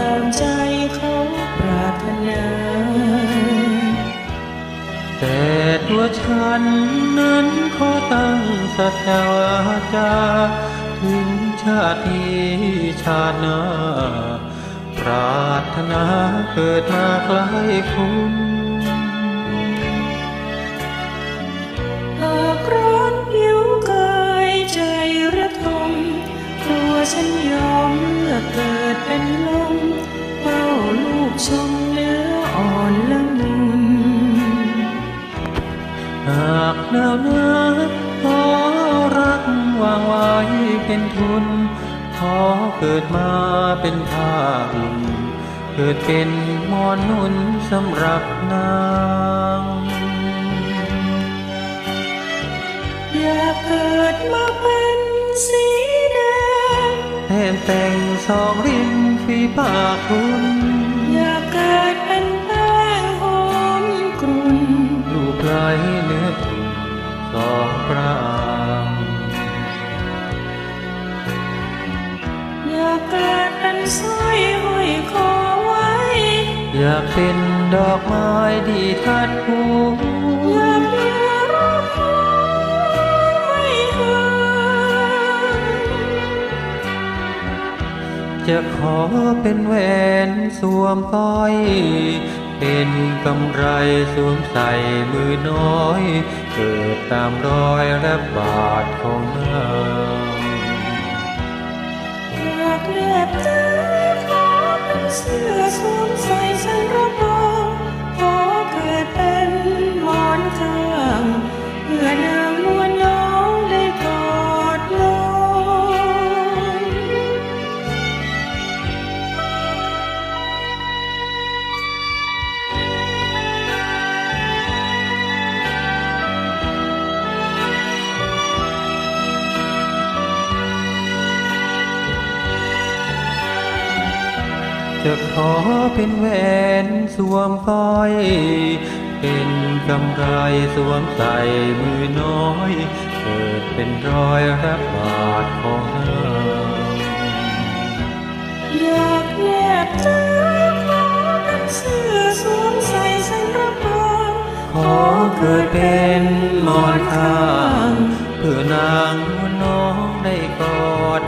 ตามใจเขาปรารถนา แต่ตัวฉันนั้นขอตั้งสัจวาจา ถึงชาติชาตินาปรารถนาเกิดมาใกล้คุณ เกิดเป็นลมเฝ้าลูกชมเนื้ออ่อนละมุนหากหนาวนาขอรักวางไว้เป็นทุน ขอเกิดมาเป็นผ้าอุ่นเกิดเป็นหมอนนุ่นสำหรับนางอยากเกิดมา สองริมฝีปากคุณอยากเกิดเป็นแป้งหอมกรุ่นลูกไหลเนื้อคุณสองปรางอยากเกิดเป็นสร้อยห้อยคอไว้ อยากเป็นดอกไม้ดีทัดหู จะขอเป็นแหวนสวมก้อย เป็นกำไรสวมใส่มือน้อย เกิดตามรอยและบาทของนาง จะขอเป็นแหวนสวมสร้อย เป็นกำไรสวมใส่มือน้อย เกิดเป็นรอยรับบาดของเธออยากแนบเจอขอนเสื้อสวมใส่สันรับรองขอเกิดเป็นมอนข้าง เพื่อนางน้องได้กอด